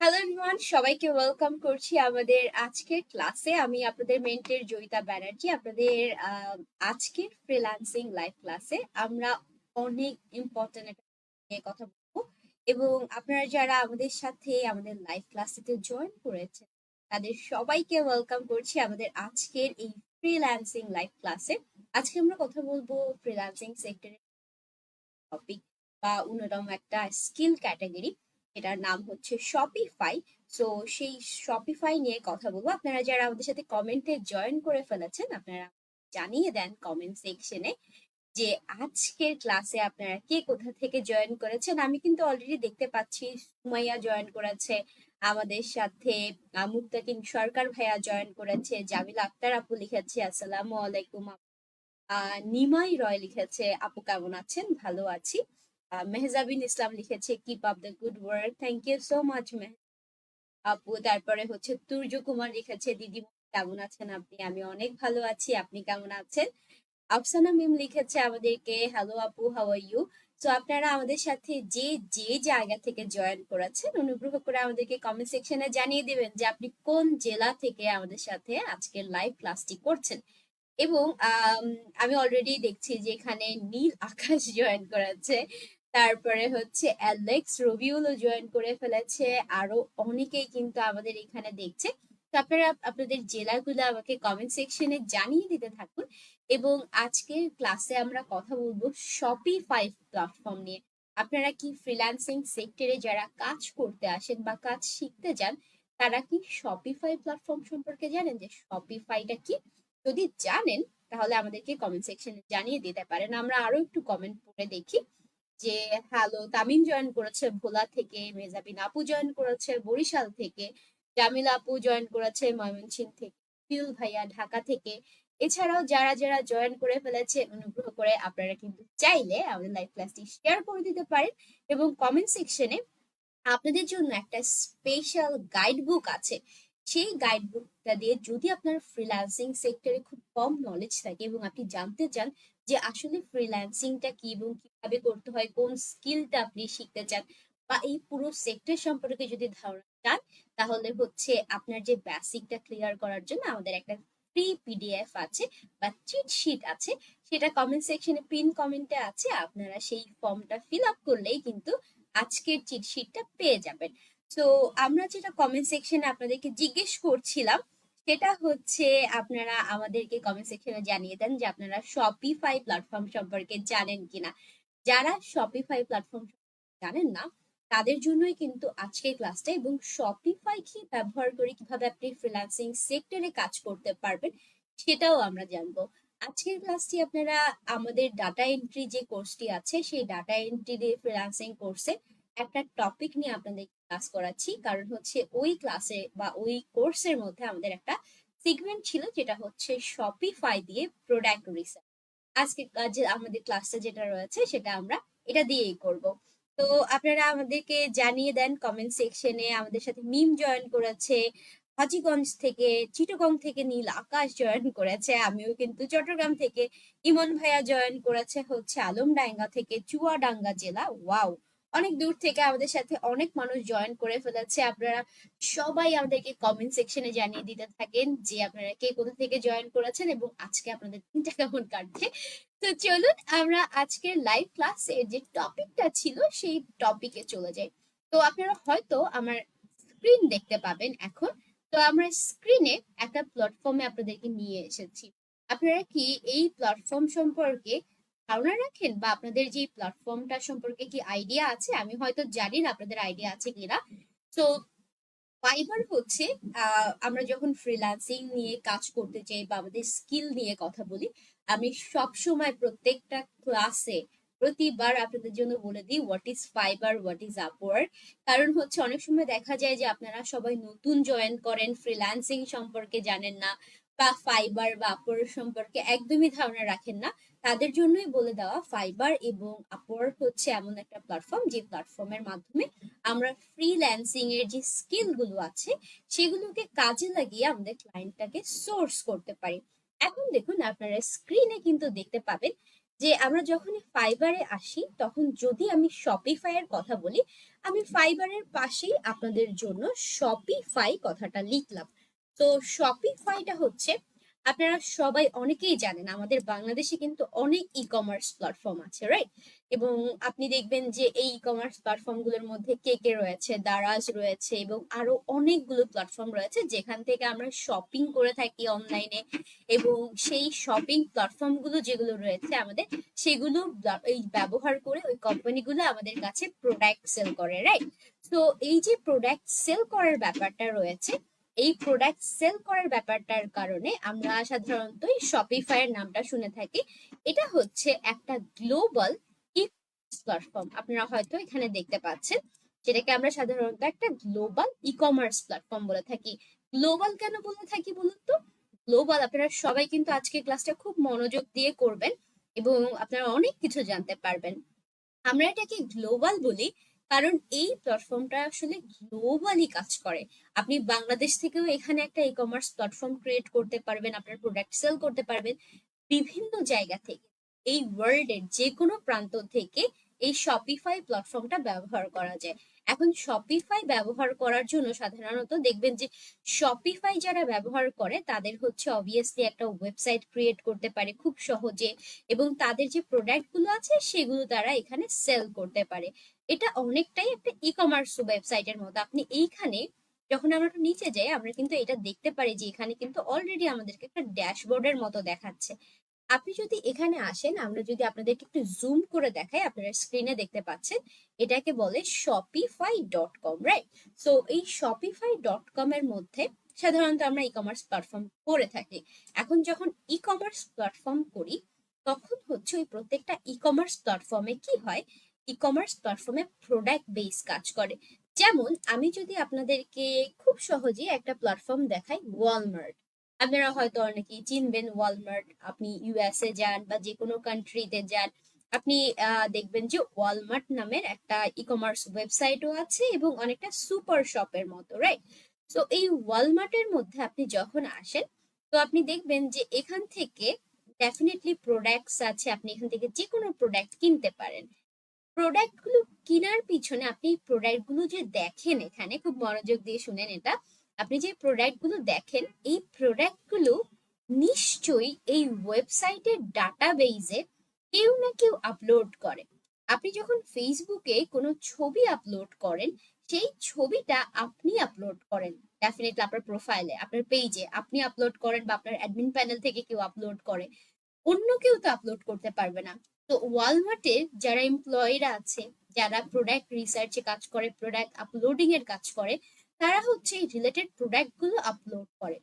Hello everyone সবাইকে welcome করছি আমাদের আজকের ক্লাসে আমি আপনাদের মেন্টের জয়িতা ব্যানার্জি, আপনাদের আজকের ফ্রিল্যান্সিং লাইভ ক্লাসে আমরা অনেক ইম্পর্টেন্ট নিয়ে কথা বলব। এবং আপনারা যারা আমাদের সাথে আমাদের লাইভ ক্লাসেতে জয়েন করেছেন, তাদের সবাইকে ওয়েলকাম করছি আমাদের আজকের এই ফ্রিল্যান্সিং লাইভ ক্লাসে আজকে আমরা কথা বলব ফ্রিল্যান্সিং সেক্টরের টপিক বা অন্যতম একটা স্কিল ক্যাটাগরি এটার নাম হচ্ছে শপিফাই সো সেই শপিফাই নিয়ে কথা বলব। আপনারা যারা আমাদের সাথে কমেন্টে জয়েন করে ফেলেছেন, আপনারা জানিয়ে দেন কমেন্ট সেকশনে যে আজকের ক্লাসে আপনারা কে কোথা থেকে জয়েন করেছেন। আমি কিন্তু অলরেডি দেখতে পাচ্ছি সুমাইয়া জয়েন করেছে, আমাদের সাথে মুক্তাকিন সরকার ভাইয়া জয়েন করেছে, জামিল আক্তার আপু লিখেছে, আসসালামু আলাইকুম আহ, নিমাই রয় লিখেছে, আপু কেমন আছেন? ভালো আছি। মেহজাবিন ইসলাম লিখেছে keep up the good work thank you so much Meh আপু। তারপরে হচ্ছে তুর্য কুমার লিখেছে দিদি কেমন আছেন আপনি? আমি অনেক ভালো আছি। আপনি কেমন আছেন? আফসানা মিম লিখেছে আমাদেরকে হ্যালো আপু হাউ আর ইউ তো আপনারা আমাদের সাথে যে যে জায়গা থেকে জয়েন করেছেন অনুগ্রহ করে আমাদেরকে কমেন্ট সেকশনে জানিয়ে দেবেন যে আপনি কোন জেলা থেকে আমাদের সাথে আজকের লাইভ ক্লাসটি করছেন। এবং আম, অলরেডি দেখছি যে এখানে নীল আকাশ জয়েন করেছে। তারপরে হচ্ছে অ্যালেক্স রবিউলও জয়েন করে ফেলেছে। আরও অনেকেই কিন্তু আমাদের এখানে দেখছে। আপনারা আপনাদের জেলাগুলো আমাকে কমেন্ট সেকশনে জানিয়ে দিতে থাকুন এবং আজকের ক্লাসে আমরা কথা বলব শপিফাই প্ল্যাটফর্ম নিয়ে। আপনারা কি ফ্রিল্যান্সিং সেক্টরে যারা কাজ করতে আসেন বা কাজ শিখতে যান, তারা কি শপিফাই প্ল্যাটফর্ম সম্পর্কে জানেন যে শপিফাইটা কি? যদি জানেন, তাহলে আমাদেরকে কমেন্ট সেকশনে জানিয়ে দিতে পারেন। আমরা আরও একটু কমেন্ট পড়ে দেখি। যে, হ্যালো, তামিম জয়েন করেছে ভোলা থেকে, মেজাবিন আপু জয়েন করেছে বরিশাল থেকে, জামিলা আপু জয়েন করেছে ময়মনসিংহ থেকে ফিল ভাইয়া ঢাকা থেকে। এছাড়াও যারা যারা জয়েন করে ফেলেছে, অনুগ্রহ করে আপনারা কিন্তু চাইলে আমাদের লাইভ ক্লাসটি শেয়ার করে দিতে পারেন এবং কমেন্ট সেকশনে আপনাদের জন্য একটা স্পেশাল গাইড বুক আছে। সেই গাইড বুকটা দিয়ে যদি আপনার ফ্রিল্যান্সিং সেক্টরে খুব কম নলেজ থাকে এবং আপনি জানতে চান যে আসলে ফ্রিল্যান্সিংটা কি এবং কীভাবে করতে হয়, কোন স্কিলটা আপনি শিখতে চান বা এই পুরো সেক্টর সম্পর্কে যদি ধারণা চান, তাহলে হচ্ছে আপনার যে বেসিকটা ক্লিয়ার করার জন্য আমাদের একটা ফ্রি পিডিএফ আছে বা চিট শিট আছে। সেটা কমেন্ট সেকশনে পিন কমেন্টে আছে, আপনারা সেই ফর্মটা ফিল আপ করলেই কিন্তু আজকের চিট শিটটা পেয়ে যাবেন। তো আমরা যেটা কমেন্ট সেকশনে আপনাদেরকে জিজ্ঞেস করছিলাম সেটা হচ্ছে আপনারা আমাদেরকে কমেন্ট সেকশনে জানিয়ে দেন যে আপনারা শপিফাই প্ল্যাটফর্ম সম্পর্কে জানেন কিনা। যারা শপিফাই প্ল্যাটফর্ম জানেন না, তাদের জন্যই কিন্তু আজকের ক্লাসটা এবং শপিফাই কি ব্যবহার করে কীভাবে আপনি ফ্রিল্যান্সিং সেক্টরে কাজ করতে পারবেন, সেটাও আমরা জানব। আজকের ক্লাসটি আপনারা আমাদের ডাটা এন্ট্রি যে কোর্সটি আছে, সেই ডাটা এন্ট্রি ফ্রিল্যান্সিং কোর্সে একটা টপিক নিয়ে আপনাদের ক্লাস করাচ্ছি। কারণ হচ্ছে ওই ক্লাসে বা ওই কোর্সের মধ্যে আমাদের একটা সিগমেন্ট ছিল, যেটা হচ্ছে শপিফাই দিয়ে প্রোডাক্ট রিসার্চ আজকে যে আমাদের ক্লাসটা যেটা রয়েছে, সেটা আমরা এটা দিয়েই করব। তো আপনারা আমাদেরকে জানিয়ে দেন কমেন্ট সেকশনে আমাদের সাথে মিম জয়েন করেছে, হাজিগঞ্জ থেকে, চিটগং থেকে নীল আকাশ জয়েন করেছে, আমিও কিন্তু চট্টগ্রাম থেকে ইমন ভাইয়া জয়েন করেছে হচ্ছে আলমডাঙ্গা থেকে চুয়াডাঙ্গা জেলা। ওয়াও অনেক দূর থেকে আমাদের সাথে অনেক মানুষ জয়েন করে ফেলেছে। আপনারা সবাই আমাদেরকে কমেন্ট সেকশনে জানিয়ে দিতে থাকেন যে আপনারা কে কোথা থেকে জয়েন করেছেন এবং আজকে আপনাদের দিনটা কেমন কাটছে। তো চলুন আমরা আজকের লাইভ ক্লাসের যে টপিকটা ছিল সেই টপিকে চলে যাই। তো আপনারা হয়তো আমার স্ক্রিন দেখতে পাবেন এখন। তো আমরা স্ক্রিনে একটা প্ল্যাটফর্মে আপনাদেরকে নিয়ে এসেছি। আপনারা কি এই প্ল্যাটফর্ম সম্পর্কে ধারণা রাখেন বা আপনাদের যে প্ল্যাটফর্মটা সম্পর্কে কি আইডিয়া আছে, আমি হয়তো জানি না আপনাদের আইডিয়া আছে কিনা। তো ফাইবার হচ্ছে আমরা যখন ফ্রিল্যান্সিং নিয়ে কাজ করতে চাই বা আমাদের স্কিল নিয়ে কথা বলি, আমি সব সময় প্রত্যেকটা ক্লাসে প্রতিবার আপনাদের জন্য বলে দিই what is Fiverr what is Upwork কারণ হচ্ছে অনেক সময় দেখা যায় যে আপনারা সবাই নতুন জয়েন করেন ফ্রিল্যান্সিং সম্পর্কে জানেন না বা ফাইবার বা আপওয়ার্ক সম্পর্কে একদমই ধারণা রাখেন না। তাদের জন্যই বলে দেওয়া ফাইবার এবং আপওয়ার্ক হচ্ছে এমন একটা প্ল্যাটফর্ম যে প্ল্যাটফর্মের মাধ্যমে আমরা ফ্রিল্যান্সিং এর যে স্কিলগুলো আছে সেগুলোকে কাজে লাগিয়ে আমাদের ক্লায়েন্টটাকে সোর্স করতে পারি। এখন দেখুন আপনারা স্ক্রিনে কিন্তু দেখতে পাবেন যে আমরা যখনই ফাইবারে আসি তখন যদি আমি শপিফাই এর কথা বলি, আমি ফাইবারের পাশেই আপনাদের জন্য শপিফাই কথাটা লিখলাম। তো শপিফাইটা হচ্ছে আপনারা সবাই অনেকেই জানেন, আমাদের বাংলাদেশে কিন্তু অনেক ই কমার্স প্ল্যাটফর্ম আছে রাইট এবং আপনি দেখবেন যে এই ই কমার্স প্ল্যাটফর্মগুলোর মধ্যে কে কে রয়েছে, দারাজ রয়েছে এবং আরও অনেকগুলো প্ল্যাটফর্ম রয়েছে যেখান থেকে আমরা শপিং করে থাকি অনলাইনে এবং সেই শপিং প্ল্যাটফর্মগুলো যেগুলো রয়েছে আমাদের, সেগুলো এই ব্যবহার করে ওই কোম্পানিগুলো আমাদের কাছে প্রোডাক্ট সেল করে রাইট তো এই যে প্রোডাক্ট সেল করার ব্যাপারটা রয়েছে এই প্রোডাক্ট সেল করার ব্যাপারটার কারণে আমরা সাধারণত শপিফাই এর নামটা শুনে থাকি। এটা হচ্ছে একটা গ্লোবাল ই প্ল্যাটফর্ম আপনারা হয়তো এখানে দেখতে পাচ্ছেন, যেটাকে আমরা সাধারণত একটা গ্লোবাল ই কমার্স প্ল্যাটফর্ম বলে থাকি। গ্লোবাল কেন বলে থাকি বলুন তো? গ্লোবাল আপনারা সবাই কিন্তু আজকে ক্লাসটা খুব মনোযোগ দিয়ে করবেন এবং আপনারা অনেক কিছু জানতে পারবেন। আমরা এটাকে গ্লোবাল বলি। কারণ এই প্ল্যাটফর্মটা আসলে গ্লোবালি কাজ করে। আপনি বাংলাদেশ থেকেও এখানে একটা ই কমার্স প্ল্যাটফর্ম ক্রিয়েট করতে পারবেন, আপনার প্রোডাক্ট সেল করতে পারবেন বিভিন্ন জায়গা থেকে। এই ওয়ার্ল্ডের যে কোনো প্রান্ত থেকে এই শপিফাই প্ল্যাটফর্মটা ব্যবহার করা যায়। এখন শপিফাই ব্যবহার করার জন্য সাধারণত দেখবেন যে শপিফাই যারা ব্যবহার করে, তাদের হচ্ছে অবভিয়াসলি একটা ওয়েবসাইট ক্রিয়েট করতে পারে খুব সহজে এবং তাদের যে প্রোডাক্টগুলো আছে সেগুলো তারা এখানে সেল করতে পারে। এটা অনেকটাই একটা ই কমার্স ওয়েবসাইটের মতো। আপনি এইখানে যখন আমরা একটু নিচে যাই, আমরা কিন্তু এটা দেখতে পারি যে এখানে কিন্তু অলরেডি আমাদেরকে একটা ড্যাশবোর্ডের মতো দেখাচ্ছে। আপনি যদি এখানে আসেন, আমরা যদি আপনাদেরকে একটু জুম করে দেখাই, আপনারা স্ক্রিনে দেখতে পাচ্ছেন, এটাকে বলে Shopify dot com right so এই শপিফাই ডট কম এর মধ্যে সাধারণত আমরা ই কমার্স প্ল্যাটফর্ম করে থাকি। এখন যখন ই কমার্স প্ল্যাটফর্ম করি, তখন হচ্ছে ওই প্রত্যেকটা ই কমার্স প্ল্যাটফর্মে কি হয়? ই কমার্স প্ল্যাটফর্মে প্রোডাক্ট বেস কাজ করে। যেমন, আমি যদি আপনাদেরকে খুব সহজেই একটা প্ল্যাটফর্ম দেখাই ওয়ালমার্ট আপনারা হয়তো অনেকেই চিনবেন, ওয়ালমার্ট, আপনি ইউএসএ যান বা যে কোনো কান্ট্রিতে যান, আপনি দেখবেন যে ওয়ালমার্ট নামের একটা ই কমার্স ওয়েবসাইটও আছে এবং অনেকটা সুপার শপের মতো রাইট তো এই ওয়ালমার্টের মধ্যে আপনি যখন আসেন, তো আপনি দেখবেন যে এখান থেকে ডেফিনেটলি প্রোডাক্টস আছে, আপনি এখান থেকে যে কোনো প্রোডাক্ট কিনতে পারেন। প্রোডাক্টগুলো কেনার পিছনে আপনি প্রোডাক্টগুলো যে দেখেন এখানে, খুব মনোযোগ দিয়ে শুনেন এটা আপনি যে প্রোডাক্টগুলো দেখেন, এই প্রোডাক্টগুলো নিশ্চয়ই এই ওয়েবসাইটের ডাটাবেইজে কেউ না কেউ আপলোড করে। আপনি যখন ফেসবুকে কোনো ছবি আপলোড করেন, সেই ছবিটা আপনি আপলোড করেন। ডেফিনেটলি আপনার প্রোফাইলে আপনার পেজে আপনি আপলোড করেন বা আপনার অ্যাডমিন প্যানেল থেকে কেউ আপলোড করে। অন্য কেউ তো আপলোড করতে পারবে না। তো ওয়ালমার্টে যারা এমপ্লয়িরা আছে, যারা প্রোডাক্ট রিসার্চে কাজ করে প্রোডাক্ট আপলোডিং এর কাজ করে তারা হচ্ছে রিলেটেড প্রোডাক্টগুলো আপলোড করে।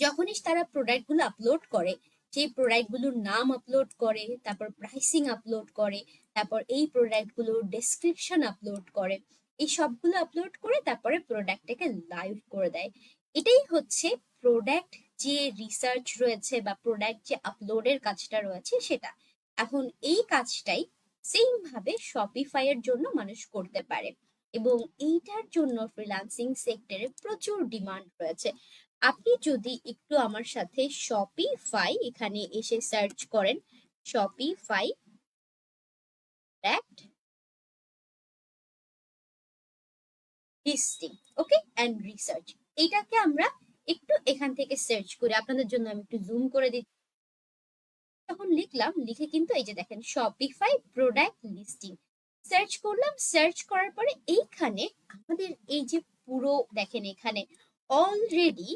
যখনই তারা প্রোডাক্টগুলো আপলোড করে সেই প্রোডাক্টগুলোর নাম আপলোড করে, তারপর প্রাইসিং আপলোড করে, তারপর এই প্রোডাক্টগুলোর ডেসক্রিপশন আপলোড করে, এই সবগুলো আপলোড করে তারপরে প্রোডাক্টটাকে লাইভ করে দেয়। এটাই হচ্ছে প্রোডাক্ট যে রিসার্চ রয়েছে বা প্রোডাক্ট যে আপলোডের কাজটা রয়েছে সেটা। এখন এই কাজটাই সেম ভাবে শপিফাই এর জন্য মানুষ করতে পারে। এবং এইটার জন্য ফ্রিল্যান্সিং সেক্টরে প্রচুর ডিমান্ড রয়েছে। আপনি যদি একটু আমার সাথে শপিফাই এখানে এসে সার্চ করেন Shopify listing okay and research এইটাকে আমরা একটু এখান থেকে সার্চ করি আপনাদের জন্য আমি একটু জুম করে দিচ্ছি। যখন লিখলাম, লিখে কিন্তু এই যে দেখেন শপিফাই প্রোডাক্ট লিস্টিং সার্চ করলাম সার্চ করার পরে এইখানে আমাদের এই যে পুরো দেখেন এখানে অলরেডি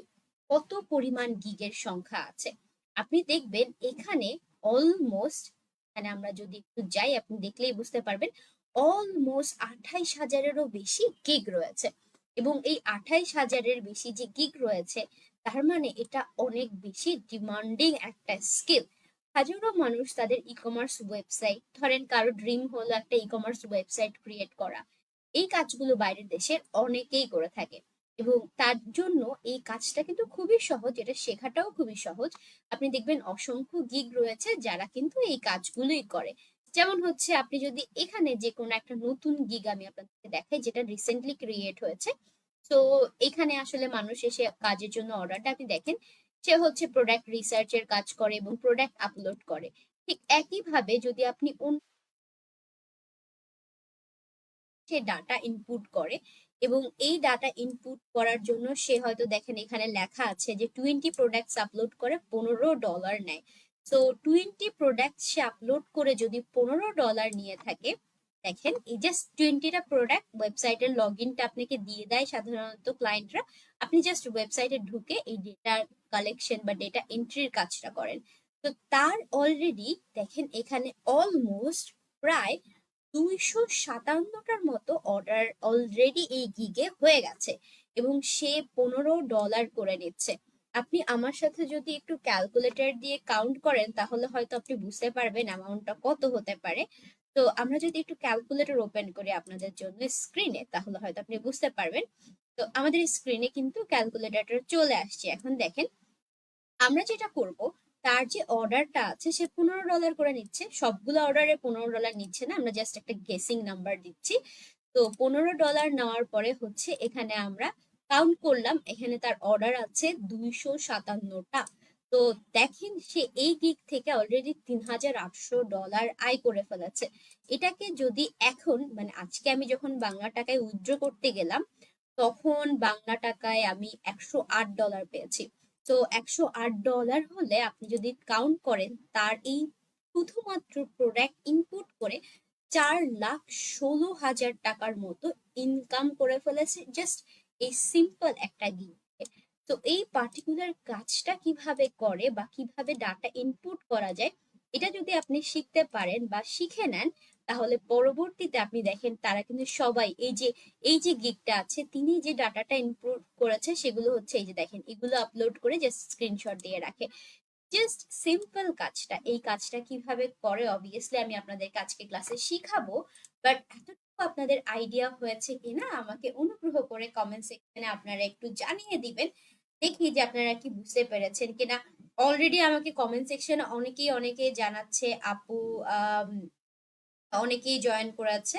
কত পরিমাণ গিগের সংখ্যা আছে। আপনি দেখবেন এখানে অলমোস্ট এখানে আমরা যদি একটু যাই, আপনি দেখলেই বুঝতে পারবেন অলমোস্ট আঠাইশ হাজারেরও বেশি গিগ রয়েছে। এবং এই আঠাইশ হাজারের বেশি যে গিগ রয়েছে, তার মানে এটা অনেক বেশি ডিমান্ডিং একটা স্কিল হাজারো মানুষ তাদের ই কমার্স ওয়েবসাইট ধরেন কারও ড্রিম হলো একটা ই কমার্স ওয়েবসাইট ক্রিয়েট করা, এই কাজগুলো বাইরের দেশের অনেকেই করে থাকে। এবং তার জন্য এই কাজটা কিন্তু খুবই সহজ, এটা শেখাটাও খুবই সহজ। আপনি দেখবেন অসংখ্য গিগ রয়েছে যারা কিন্তু এই কাজগুলোই করে। যেমন হচ্ছে আপনি যদি এখানে যে কোনো একটা নতুন গিগ আমি আপনাদেরকে দেখাই, যেটা রিসেন্টলি ক্রিয়েট হয়েছে, তো এখানে আসলে মানুষ এসে কাজের জন্য অর্ডারটা আপনি দেখেন সে হচ্ছে প্রোডাক্ট রিসার্চের কাজ করে এবং প্রোডাক্ট আপলোড করে। ঠিক একইভাবে যদি আপনি সে ডাটা ইনপুট করে এবং এই ডাটা ইনপুট করার জন্য সে হয়তো দেখেন এখানে লেখা আছে যে টোয়েন্টি প্রোডাক্টস আপলোড করে পনেরো ডলার নেয়। তো টোয়েন্টি প্রোডাক্ট সে আপলোড করে যদি পনেরো ডলার নিয়ে থাকে দেখেন, এই জাস্ট টোয়েন্টিটা প্রোডাক্ট ওয়েবসাইটের লগ ইনটা আপনাকে দিয়ে দেয় সাধারণত ক্লায়েন্টরা আপনি জাস্ট ওয়েবসাইটে ঢুকে এই ডেটা কালেকশন বা ডেটা এন্ট্রির কাজটা করেন। তো তার অলরেডি দেখেন, এখানে অলমোস্ট প্রায় দুইশো সাতান্নটার মতো অর্ডার অলরেডি এই গিগে হয়ে গেছে এবং সে পনেরো ডলার করে নিচ্ছে। আপনি আমার সাথে যদি একটু ক্যালকুলেটর দিয়ে কাউন্ট করেন, তাহলে হয়তো আপনি বুঝতে পারবেন অ্যামাউন্টটা কত হতে পারে। তো আমরা যদি একটু ক্যালকুলেটর ওপেন করি আপনাদের জন্য স্ক্রিনে তাহলে হয়তো আপনি বুঝতে পারবেন। তো আমাদের স্ক্রিনে কিন্তু ক্যালকুলেটর চলে আসছে। এখন দেখেন, আমরা যেটা করব, তার যে অর্ডারটা আছে, সে পনেরো ডলার করে নিচ্ছে। সবগুলো অর্ডারে পনেরো ডলার নিচ্ছে না, আমরা জাস্ট একটা গেসিং নাম্বার দিচ্ছি। তো পনেরো ডলার নেওয়ার পরে হচ্ছে এখানে আমরা কাউন্ট করলাম, এখানে তার অর্ডার আছে দুইশো সাতান্নটা। তো দেখেন সে এই গিগ থেকে অলরেডি তিন হাজার আটশো ডলার আয় করে ফেলেছে। এটাকে যদি এখন মানে আজকে আমি যখন বাংলা টাকায় উইথড্র করতে গেলাম, তখন বাংলা টাকায় আমি একশো আট ডলার পেয়েছি। তো একশো আট ডলার হলে আপনি যদি কাউন্ট করেন, তার এই শুধুমাত্র প্রোডাক্ট ইনপুট করে চার লাখ ষোলো হাজার টাকার মতো ইনকাম করে ফেলেছে। জাস্ট এই সিম্পল একটা গিগ তো এই পার্টিকুলার কাজটা কীভাবে করে বা কীভাবে ডাটা ইনপুট করা যায়, এটা যদি আপনি শিখতে পারেন বা শিখে নেন, তাহলে পরবর্তীতে আপনি দেখেন তারা কিন্তু সবাই, এই যে এই যে গিগটা আছে, তিনি যে ডাটাটা ইনপুট করেছে, সেগুলো হচ্ছে এই যে দেখেন, এগুলো আপলোড করে জাস্ট স্ক্রিনশট দিয়ে রাখে। জাস্ট সিম্পল কাজটা, এই কাজটা কীভাবে করে অবভিয়াসলি আমি আপনাদের আজকে ক্লাসে শিখাবো বাট আপনাদের আইডিয়া হয়েছে কিনা, আমাকে অনুগ্রহ করে কমেন্ট সেকশনে আপনারা একটু জানিয়ে দিবেন। দেখি যে আপনারা কি বুঝতে পেরেছেন কিনা। অলরেডি আমাকে কমেন্ট সেকশনে অনেকেই, অনেকে জানাচ্ছে, আপু অনেকেই জয়েন করেছে।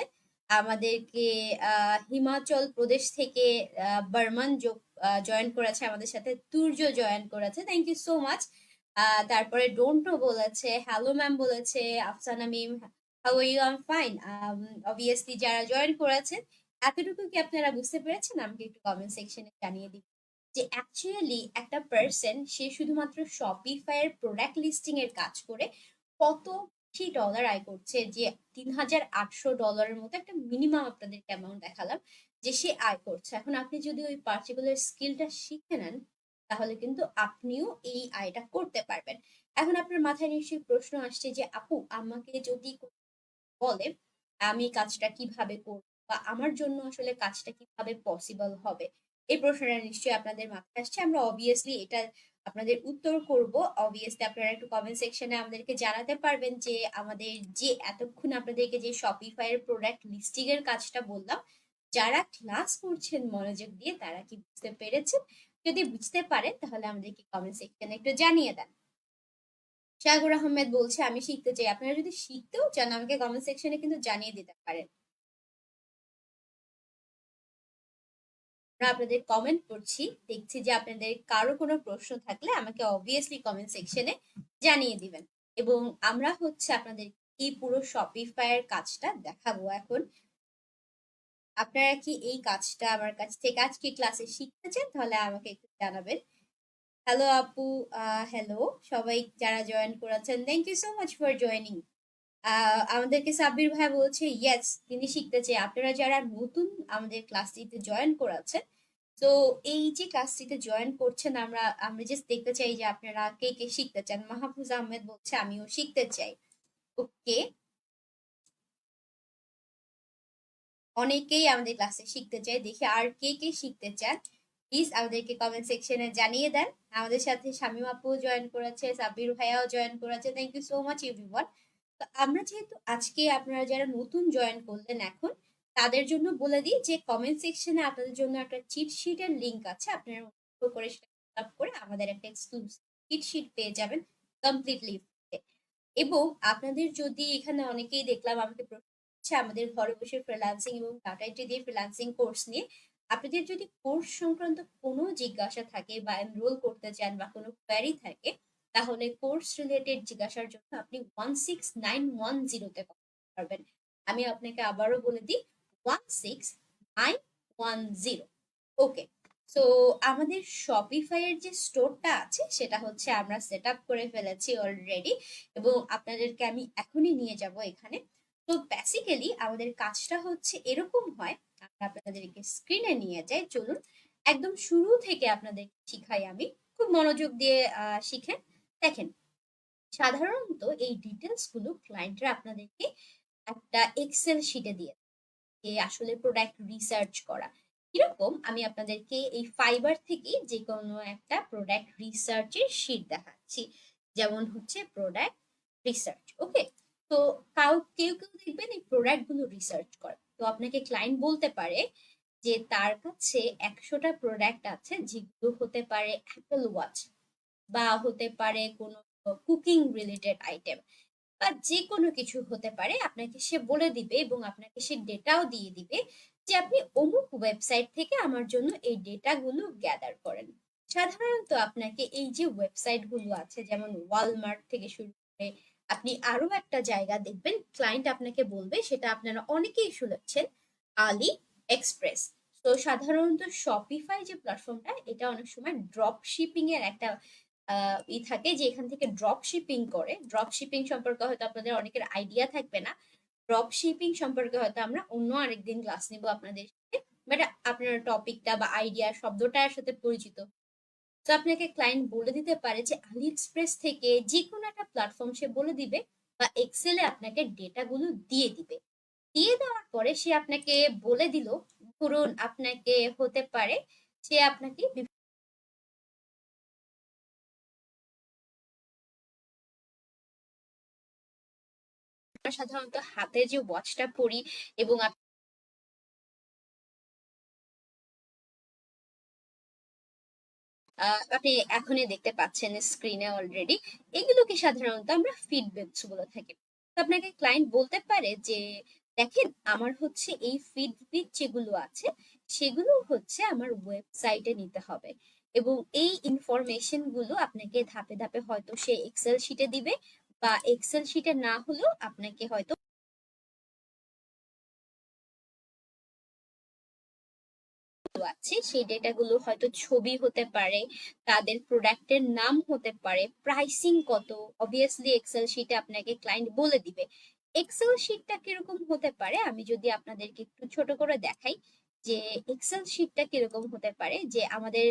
আমাদেরকে হিমাচল প্রদেশ থেকে বর্মান জয়েন করেছে, আমাদের সাথে তুর্য জয়েন করেছে। থ্যাংক ইউ সো মাচ তারপরে ডোন্ট বলেছে, হ্যালো ম্যাম বলেছে, Afsana Mim how you am fine obviously যারা জয়েন করেছেন, এতটুকু কি আপনারা বুঝতে পেরেছেন? আমাকে একটু কমেন্ট সেকশনে জানিয়ে দিন। যে অ্যাকচুয়ালি একটা পার্সন সে শুধুমাত্র শপিফাইয়ের প্রোডাক্ট লিস্টিং এর কাজ করে কত বেশি ডলার আয় করছে? যে তিন হাজার আটশো ডলারের মতো একটা মিনিমাম আপনাদেরকে অ্যামাউন্ট দেখালাম যে সে আয় করছে। এখন আপনি যদি ওই পার্টিকুলার স্কিলটা শিখে নেন, তাহলে কিন্তু আপনিও এই আয়টা করতে পারবেন। এখন আপনার মাথায় নিশ্চয়ই প্রশ্ন আসছে যে, আপু, আমাকে যদি বলে, আমি কাজটা কীভাবে করব বা আমার জন্য আসলে কাজটা কীভাবে পসিবল হবে? এই প্রশ্নটা নিশ্চয়ই আপনাদের মাথায় আসছে। আমরা অবভিয়াসলি এটা আপনাদের উত্তর করব। অবভিয়াসলি আপনারা একটু কমেন্ট সেকশনে আমাদেরকে জানাতে পারবেন যে আমাদের যে এতক্ষণ আপনাদেরকে যে শপিফাই এর প্রোডাক্ট লিস্টিং এর কাজটা বললাম, যারা ক্লাস করছেন মনোযোগ দিয়ে তারা কি বুঝতে পেরেছেন? যদি বুঝতে পারেন তাহলে আমাদেরকে কমেন্ট সেকশনে একটু জানিয়ে দেন। শাহগুর আহমেদ বলছে, আমি শিখতে চাই। আপনারা যদি শিখতেও চান, আমাকে কমেন্ট সেকশনে কিন্তু জানিয়ে দিতে পারেন। আপনাদের কমেন্ট করছি দেখছি যে আপনাদের কারও কোনো প্রশ্ন থাকলে আমাকে অবভিয়াসলি কমেন্ট সেকশনে জানিয়ে দিবেন। এবং আমরা হচ্ছে আপনাদের এই পুরো শপিফাইয়ের কাজটা দেখাবো এখন। আপনারা কি এই কাজটা আমার কাছ থেকে আজকে ক্লাসে শিখতে চান, তাহলে আমাকে একটু জানাবেন। হ্যালো আপু হ্যালো সবাই যারা জয়েন করেছেন thank you so much for joining আমাদেরকে সাব্বির ভাই বলছে ইয়েস তিনি শিখতে চাই আপনারা যারা নতুন আমাদের ক্লাসটিতে জয়েন করাচ্ছেন তো এই যে ক্লাসটিতে জয়েন করছেন, আমরা আমরা জাস্ট দেখতে চাই যে আপনারা কে কে শিখতে চান। মাহফুজ আহমেদ বলছে, আমিও শিখতে চাই। ওকে অনেকেই আমাদের ক্লাসে শিখতে চাই দেখি আর কে কে শিখতে চান। প্লিজ আমাদেরকে কমেন্ট সেকশনে জানিয়ে দেন। আমাদের সাথে শামিম আপু জয়েন করেছে, সাব্বির ভাইয়াও জয়েন করেছে। Thank you so much everyone তো আমরা যেহেতু আজকে আপনারা যারা নতুন জয়েন করলেন এখন, তাদের জন্য বলে দিই যে কমেন্ট সেকশনে আপনাদের জন্য একটা চিট শিটের লিংক আছে। আপনারা অনুগ্রহ করে সেটা করে আমাদের একটা চিট শিট পেয়ে যাবেন কমপ্লিটলি এবং আপনাদের যদি এখানে অনেকেই দেখলাম আমাকে হচ্ছে আমাদের ঘরে বসে ফ্রিল্যান্সিং এবং ডাটা এন্ট্রি দিয়ে ফ্রিল্যান্সিং কোর্স নিয়ে আপনাদের যদি কোর্স সংক্রান্ত কোনো জিজ্ঞাসা থাকে বা এনরোল করতে চান বা কোনো কোয়ারি থাকে, তাহলে কোর্স রিলেটেড জিজ্ঞাসার জন্য আপনি ওয়ান সিক্স নাইন ওয়ান জিরোতে পারবেন। আমি আপনাকে আবারও বলে দিই one six nine one zero okay so আমাদের শপিফাই এর যে স্টোরটা আছে, সেটা হচ্ছে আমরা সেট আপ করে ফেলেছি অলরেডি এবং আপনাদেরকে আমি এখনই নিয়ে যাব এখানে। তো বেসিক্যালি আমাদের কাজটা হচ্ছে এরকম হয় আপনাদেরকে স্ক্রিনে নিয়ে যাই। চলুন একদম শুরু থেকে আপনাদের শিখাই আমি। খুব মনোযোগ দিয়ে শিখেন। দেখেন সাধারণত এই ডিটেলসগুলো ক্লায়েন্টরা আপনাদেরকে একটা এক্সেল শিটে দেয়, যে আসলে প্রোডাক্ট রিসার্চ করা। কীরকম আমি আপনাদেরকে এই ফাইবার থেকে যে কোনো একটা প্রোডাক্ট রিসার্চের শিট দেখাচ্ছি। যেমন হচ্ছে প্রোডাক্ট রিসার্চ ওকে তো কাউ কেউ কেউ দেখবেন এই প্রোডাক্টগুলো রিসার্চ করে। তো আপনাকে ক্লায়েন্ট বলতে পারে যে তার কাছে একশোটা প্রোডাক্ট আছে, যেগুলো হতে পারে অ্যাপেল ওয়াচ বা হতে পারে কোনো কুকিং রিলেটেড আইটেম বা যে কোনো কিছু হতে পারে। আপনাকে সে বলে দিবে এবং আপনাকে সে ডেটাও দিয়ে দিবে যে আপনি অমুক ওয়েবসাইট থেকে আমার জন্য এই ডেটাগুলো গ্যাদার করেন। সাধারণত আপনাকে এই যে ওয়েবসাইটগুলো আছে, যেমন ওয়ালমার্ট থেকে শুরু করে আপনি আরও একটা জায়গা দেখবেন ক্লায়েন্ট আপনাকে বলবে, সেটা আপনারা অনেকেই শুনেছেন, আলি এক্সপ্রেস তো সাধারণত শপিফাই যে প্ল্যাটফর্মটা এটা অনেক সময় ড্রপ শিপিং এর একটা ই থাকে যে এখান থেকে ড্রপ শিপিং করে। ড্রপ শিপিং সম্পর্কে হয়তো আপনাদের অনেকের আইডিয়া থাকবে না। ড্রপ শিপিং সম্পর্কে হয়তো আমরা অন্য আরেকদিন ক্লাস নিব আপনাদের সাথে। বাট আপনার টপিকটা বা আইডিয়া শব্দটার সাথে পরিচিত। তো আপনাকে ক্লায়েন্ট বলে দিতে পারে যে আলি এক্সপ্রেস থেকে যে কোনো একটা প্ল্যাটফর্ম সে বলে দিবে বা এক্সেলে আপনাকে ডেটাগুলো দিয়ে দিবে। দিয়ে দেওয়ার পরে সে আপনাকে বলে দিল, ধরুন আপনাকে হতে পারে সে আপনাকে সাধারণত হাতে যে ওয়াচটা পরি এবং আপনি এখনই দেখতে পাচ্ছেন স্ক্রিনে অলরেডি এগুলোকে সাধারণত আমরা ফিডব্যাকসগুলো থাকি। আপনাকে ক্লায়েন্ট বলতে পারে যে, দেখেন, আমার হচ্ছে এই ফিডব্যাক যেগুলো আছে, সেগুলো হচ্ছে আমার ওয়েবসাইটে নিতে হবে। এবং এই ইনফরমেশনগুলো আপনাকে ধাপে ধাপে হয়তো সে এক্সেল শিটে দিবে বা এক্সেল শিটে না হলেও আপনাকে হয়তো আছে, সেই ডেটাগুলো হয়তো ছবি হতে পারে, তাদের প্রোডাক্টের নাম হতে পারে প্রাইসিং কত অবভিয়াসলি এক্সেল শিটে আপনাকে ক্লায়েন্ট বলে দিবে। এক্সেল শিটটা কীরকম হতে পারে? আমি যদি আপনাদেরকে একটু ছোট করে দেখাই, যে এক্সেল শিটটা কীরকম হতে পারে, যে আমাদের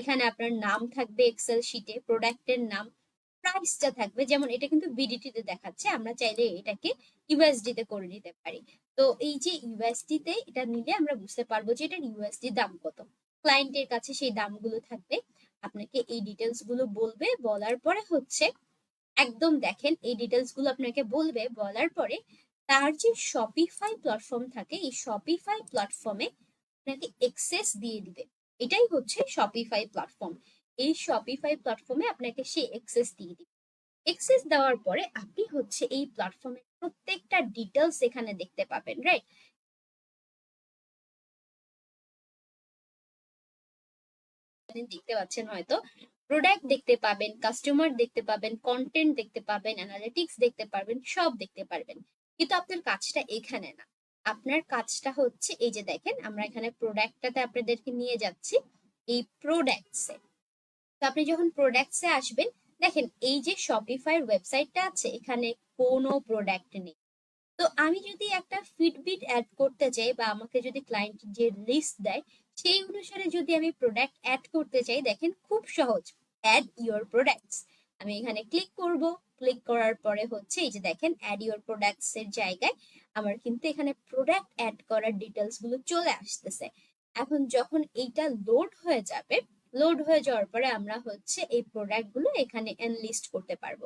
এখানে আপনার নাম থাকবে এক্সেল শিটে প্রোডাক্টের নাম প্রাইসটা থাকবে, যেমন এটা কিন্তু বিডিটি তে দেখাচ্ছে, আমরা চাইলে এটাকে ইউএসডি তে করে নিতে পারি। তো এই যে ইউএসডি তে এটা নিলে আমরা বুঝতে পারব যে এটার ইউএসডি দাম কত। ক্লায়েন্টের কাছে সেই দামগুলো থাকবে। আপনাকে এই ডিটেলসগুলো বলবে, বলার পরে হচ্ছে একদম দেখেন এই ডিটেলসগুলো আপনাকে বলবে, বলার পরে তার যে শপিফাই প্ল্যাটফর্ম থাকে, এই শপিফাই প্ল্যাটফর্মে আপনাকে এক্সেস দিয়ে দিবে। এটাই হচ্ছে শপিফাই প্ল্যাটফর্ম এই শপিফাই প্ল্যাটফর্মে আপনাকে সে এক্সেস দিয়ে দিবে। এক্সেস দেওয়ার পরে আপনি হচ্ছে এই প্ল্যাটফর্মের প্রত্যেকটা ডিটেলস এখানে দেখতে পাবেন রাইট দেখতে পাচ্ছেন হয়তো প্রোডাক্ট দেখতে পাবেন কাস্টমার দেখতে পাবেন কন্টেন্ট দেখতে পাবেন অ্যানালিটিক্স দেখতে পারবেন, সব দেখতে পারবেন। কিন্তু আপনার কাজটা এখানে না। আপনার কাজটা হচ্ছে, এই যে দেখেন, আমরা এখানে প্রোডাক্টটাতে আপনাদেরকে নিয়ে যাচ্ছি, এই প্রোডাক্টসে তো আপনি যখন প্রোডাক্টসে আসবেন দেখেন, এই যে শপিফাইয়ের ওয়েবসাইটটা আছে, এখানে কোনো প্রোডাক্ট নেই। তো আমি যদি একটা ফিডবিট অ্যাড করতে চাই বা আমাকে যদি ক্লায়েন্ট যে লিস্ট দেয়, সেই অনুসারে যদি আমি প্রোডাক্ট অ্যাড করতে চাই, দেখেন খুব সহজ। অ্যাড ইওর প্রোডাক্টস আমি এখানে ক্লিক করব। ক্লিক করার পরে হচ্ছে, এই যে দেখেন অ্যাড ইওর প্রোডাক্টস এর জায়গায় আমার কিন্তু এখানে প্রোডাক্ট অ্যাড করার ডিটেলসগুলো চলে আসতেছে। এখন যখন এইটা লোড হয়ে যাবে লোড হয়ে যাওয়ার পরে আমরা হচ্ছে এই প্রোডাক্টগুলো এখানে এনলিস্ট করতে পারব।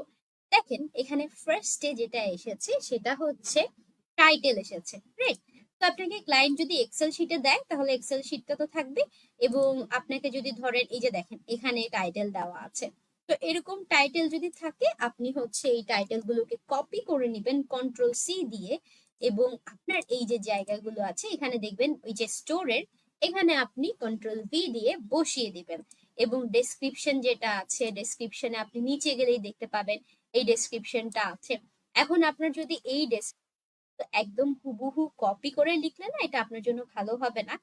দেখেন, এখানে ফার্স্টে যেটা এসেছে, সেটা হচ্ছে টাইটেল এসেছে রাইট তো আপনাকে ক্লায়েন্ট যদি এক্সেল শিটে দেয়, তাহলে এক্সেল শিটটা তো থাকবে। এবং আপনাকে যদি ধরেন, এই যে দেখেন, এখানে টাইটেল দেওয়া আছে। তো এরকম টাইটেল যদি থাকে, আপনি হচ্ছে এই টাইটেল গুলোকে কপি করে নেবেন কন্ট্রোল সি দিয়ে। এবং আপনার এই যে জায়গাগুলো আছে, এখানে দেখবেন ওই যে স্টোরের এখানে আপনি কন্ট্রোল ভি দিয়ে বসিয়ে দিবেন এবং ডেসক্রিপশন যেটা আছে ডেসক্রিপশনে আপনি নিচে গেলেই দেখতে পাবেন এই ডেসক্রিপশনটা আছে। এখন আপনার যদি এই একদম হুবহু কপি করে লিখলে না, এটা আপনার জন্য ভালো হবে না।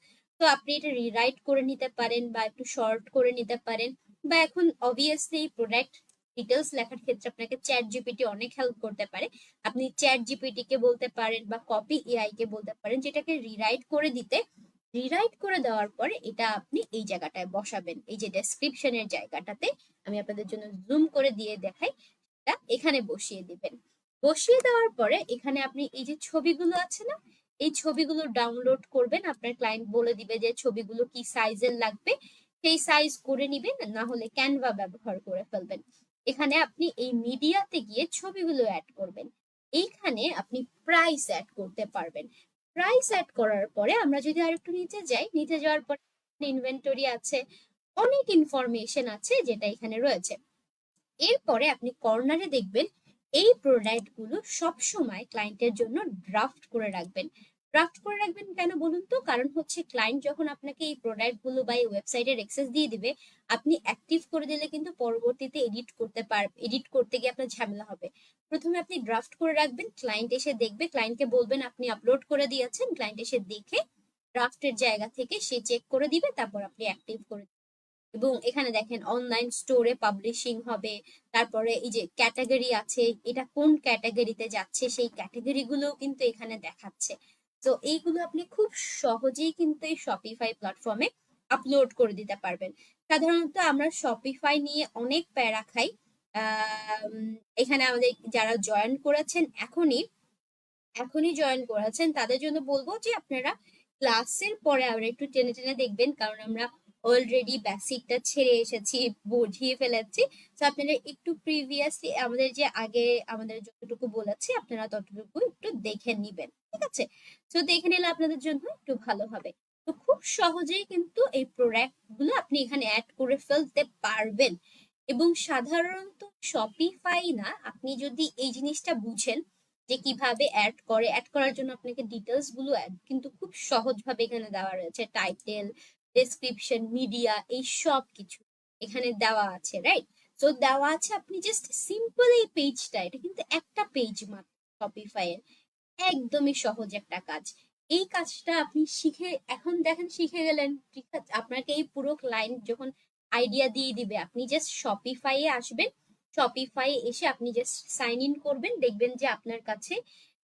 তো আপনি এটা রিরাইট করে নিতে পারেন বা একটু শর্ট করে নিতে পারেন বা এখন অবভিয়াসলি প্রোডাক্ট ডিটেলস লেখার ক্ষেত্রে আপনাকে চ্যাট জিপিটি অনেক হেল্প করতে পারে। আপনি চ্যাট জিপিটি কে বলতে পারেন বা কপি এআই কে বলতে পারেন, যেটাকে রিরাইট করে দিতে রিরাইট করে দেওয়ার পরে এটা আপনি এই জায়গাটায় বসাবেন। এই যে ডেসক্রিপশনের জায়গাটাতে আমি আপনাদের জন্য জুম করে দিয়ে দেখাই এখানে বসিয়ে দিবেন। বসিয়ে দেওয়ার পরে এখানে আপনি এই যে ছবিগুলো আছে না, এই ছবিগুলো ডাউনলোড করবেন। আপনার ক্লায়েন্ট বলে দিবে যে ছবিগুলো কি সাইজের লাগবে, সেই সাইজ করে নিবেন, না হলে ক্যানভা ব্যবহার করে ফেলবেন। এখানে আপনি এই মিডিয়াতে গিয়ে ছবিগুলো অ্যাড করবেন। এইখানে আপনি প্রাইস অ্যাড করতে পারবেন। প্রাইস অ্যাড করার পরে আমরা যদি আর একটু নিচে যাই, নিচে যাওয়ার পর ইনভেন্টরি আছে, অনেক ইনফরমেশন আছে যেটা এখানে রয়েছে। এরপরে আপনি কর্নারে দেখবেন, এই প্রোডাক্টগুলো সবসময় ক্লায়েন্টের জন্য ড্রাফট করে রাখবেন। ড্রাফট করে রাখবেন কেন বলুন তো? কারণ হচ্ছে ক্লায়েন্ট যখন আপনাকে এই প্রোডাক্টগুলো বা এই ওয়েবসাইটের অ্যাক্সেস দিয়ে দিবে, আপনি অ্যাক্টিভ করে দিলে কিন্তু পরবর্তীতে এডিট করতে পার এডিট করতে গিয়ে আপনার ঝামেলা হবে। প্রথমে আপনি ড্রাফট করে রাখবেন ক্লায়েন্ট এসে দেখবে ক্লায়েন্টকে বলবেন আপনি আপলোড করে দিয়েছেন ক্লায়েন্ট এসে দেখে ড্রাফটের জায়গা থেকে সে চেক করে দিবে, তারপর আপনি অ্যাক্টিভ করে। এবং এখানে দেখেন অনলাইন স্টোরে পাবলিশিং হবে, তারপরে এই যে ক্যাটাগরি আছে, এটা কোন ক্যাটাগরিতে যাচ্ছে, সেই ক্যাটাগরি গুলোও কিন্তু এখানে দেখাচ্ছে। তো এইগুলো আপনি খুব সহজেই কিন্তু এই শপিফাই প্ল্যাটফর্মে আপলোড করে দিতে পারবেন। সাধারণত আমরা শপিফাই নিয়ে অনেক প্যারা খাই। এখানে আমাদের যারা জয়েন করেছেন এখনই এখনই জয়েন করেছেন, তাদের জন্য বলব যে আপনারা ক্লাসের পরে আমরা একটু টেনে টেনে দেখবেন, কারণ আমরা অলরেডি বেসিকটা ছেড়ে এসেছি, বুঝিয়ে ফেলেছি। তো আপনারা একটু প্রিভিয়াসলি আমাদের যে আগে আমাদের যতটুকু বলেছি, আপনারা ততটুকু একটু দেখে নিবেন, ঠিক আছে? তো দেখে নিলে আপনাদের জন্য একটু ভালো হবে। তো, খুব সহজেই কিন্তু এই প্রোডাক্টগুলো আপনি এখানে অ্যাড করে ফেলতে পারবেন। এবং সাধারণত শপিফাই না, আপনি যদি এই জিনিসটা বুঝেন যে কীভাবে অ্যাড করে অ্যাড করার জন্য আপনাকে ডিটেলসগুলো কিন্তু খুব সহজভাবে এখানে দেওয়া রয়েছে। টাইটেল ডেসক্রিপশন মিডিয়া এই সব কিছু এখানে দেওয়া আছে রাইট তো দেওয়া আছে আপনি জাস্ট সিম্পল এই পেজটা এটা কিন্তু একটা পেজ মাত্র শপিফাই এর, একদমই সহজ একটা কাজ। এই কাজটা আপনি শিখে, এখন দেখেন শিখে গেলেন, ঠিক আছে? আপনাকে এই পুরো ক্লায়েন্ট যখন আইডিয়া দিয়ে দিবে, আপনি জাস্ট শপিফাই এ আসবেন শপিফাই এসে আপনি জাস্ট সাইন ইন করবেন, দেখবেন যে আপনার কাছে,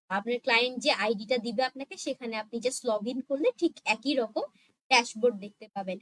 আপনার ক্লায়েন্ট যে আইডিটা দিবে আপনাকে, সেখানে আপনি জাস্ট লগ ইন করলে ঠিক একই রকম ড্যাশবোর্ড দেখতে পাবেন।